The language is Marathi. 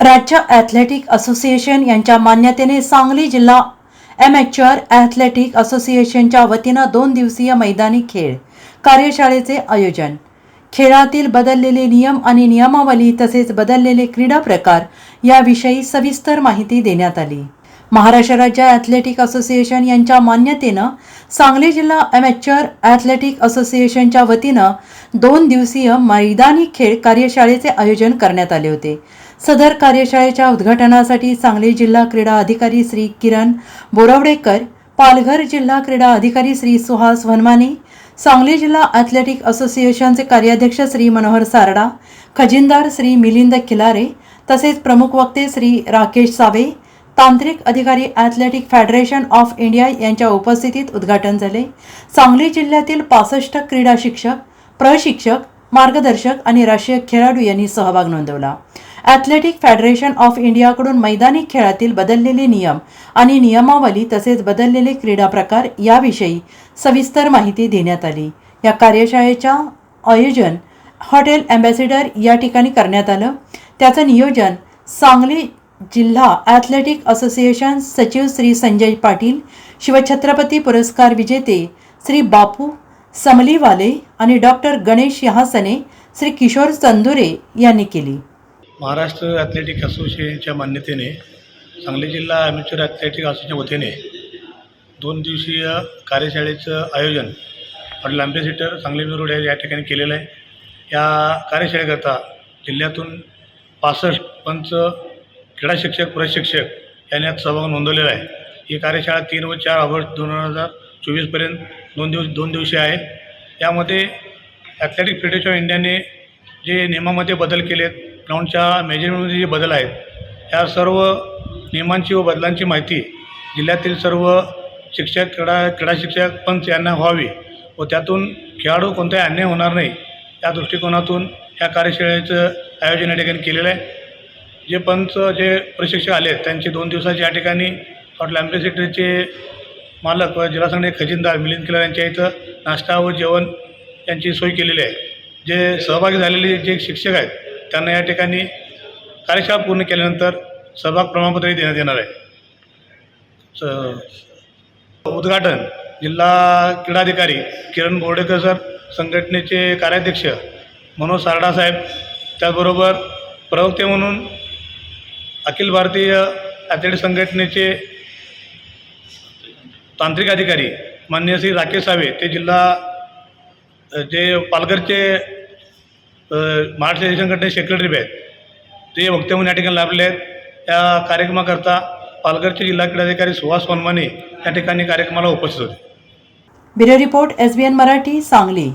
राज्य ॲथलेटिक असोसिएशन यांच्या मान्यतेने सांगली जिल्हा ॲमॅच्युअर ॲथलेटिक असोसिएशनच्या वतीनं दोन दिवसीय मैदानी खेळ कार्यशाळेचे आयोजन. खेळातील बदललेले नियम आणि नियमावली तसेच बदललेले क्रीडा प्रकार याविषयी सविस्तर माहिती देण्यात आली. महाराष्ट्र राज्य ॲथलेटिक असोसिएशन यांच्या मान्यतेनं सांगली जिल्हा ॲमॅच्युअर ॲथलेटिक असोसिएशनच्या वतीनं दोन दिवसीय मैदानी खेळ कार्यशाळेचे आयोजन करण्यात आले होते. सदर कार्यशाळेच्या उद्घाटनासाठी सांगली जिल्हा क्रीडा अधिकारी श्री किरण बोरवडेकर पालघर जिल्हा क्रीडा अधिकारी श्री सुहास वनमाने सांगली जिल्हा ॲथलेटिक असोसिएशनचे कार्याध्यक्ष श्री मनोहर सारडा खजिनदार श्री मिलिंद खिलारे तसेच प्रमुख वक्ते श्री राकेश सावे तांत्रिक अधिकारी ॲथलेटिक फेडरेशन ऑफ इंडिया यांच्या उपस्थितीत उद्घाटन झाले. सांगली जिल्ह्यातील पासष्ट क्रीडा शिक्षक प्रशिक्षक मार्गदर्शक आणि राष्ट्रीय खेळाडू यांनी सहभाग नोंदवला. ॲथलेटिक फेडरेशन ऑफ इंडियाकडून मैदानी खेळातील बदललेले नियम आणि नियमावली तसेच बदललेले क्रीडा प्रकार याविषयी सविस्तर माहिती देण्यात आली. या कार्यशाळेच्या आयोजन हॉटेल ॲम्बॅसिडर या ठिकाणी करण्यात आलं. त्याचं नियोजन सांगली जिल्हा ॲथलेटिक असोसिएशन सचिव श्री संजय पाटील शिवछत्रपती पुरस्कार विजेते श्री बापू समलीवाले आणि डॉक्टर गणेश यहासने श्री किशोर चंदुरे यांनी केली. महाराष्ट्र ॲथलेटिक असोसिएशनच्या मान्यतेने सांगली जिल्हा ॲमेच्युअर ॲथलेटिक असोसिएशनच्या वतीने दोन दिवसीय कार्यशाळेचं आयोजन हॉटेल अँबेसिटर सांगली रोड या या ठिकाणी केलेलं आहे. या कार्यशाळेकरता जिल्ह्यातून पासष्ट पंच क्रीडा शिक्षक प्रशिक्षक यांनी यात सहभाग नोंदवलेला आहे. ही कार्यशाळा तीन व चार ऑगस्ट दोन हजार चोवीसपर्यंत दोन दिवस दोन दिवशी आहे. यामध्ये ॲथलेटिक फेडरेशन ऑफ इंडियाने जे नियमामध्ये बदल केलेत ग्राउंडच्या मेजरमेंटमध्ये जे बदल आहेत या सर्व नियमांची व बदलांची माहिती जिल्ह्यातील सर्व शिक्षक क्रीडा क्रीडा शिक्षक पंच यांना व्हावी व त्यातून खेळाडू कोणताही अन्याय होणार नाही या दृष्टिकोनातून या कार्यशाळेचं आयोजन या ठिकाणी केलेलं आहे. जे पंच जे प्रशिक्षक आले आहेत त्यांचे दोन दिवसाचे या ठिकाणी हॉटेल अँबेसिडरचे मालक व जिल्हा खजिनदार मिलिंद किल्लार यांच्या इथं नाश्ता व जेवण यांची सोय केलेली आहे. जे सहभागी झालेले जे शिक्षक आहेत त्यांना या ठिकाणी कार्यशाळा पूर्ण केल्यानंतर सहभाग प्रमाणपत्रही देण्यात येणार आहे. स- उद्घाटन जिल्हा क्रीडाधिकारी किरण बोर्डेकर सर संघटनेचे कार्याध्यक्ष मनोज सारडा साहेब त्याचबरोबर प्रवक्ते म्हणून अखिल भारतीय ॲथलेटिक संघटनेचे तांत्रिक अधिकारी माननीय श्री राकेश सावे ते जिल्हा जे पालघरचे महाराष्ट्र संघटने सेक्रेटरी आहेत. ते वक्ते म्हणून या ठिकाणी लाभले आहेत. या कार्यक्रमाकरता पालघरचे जिल्हा क्रीडाधिकारी सुहास वनमाने या ठिकाणी कार्यक्रमाला उपस्थित होते. Bureau report S B N Marathi Sangli.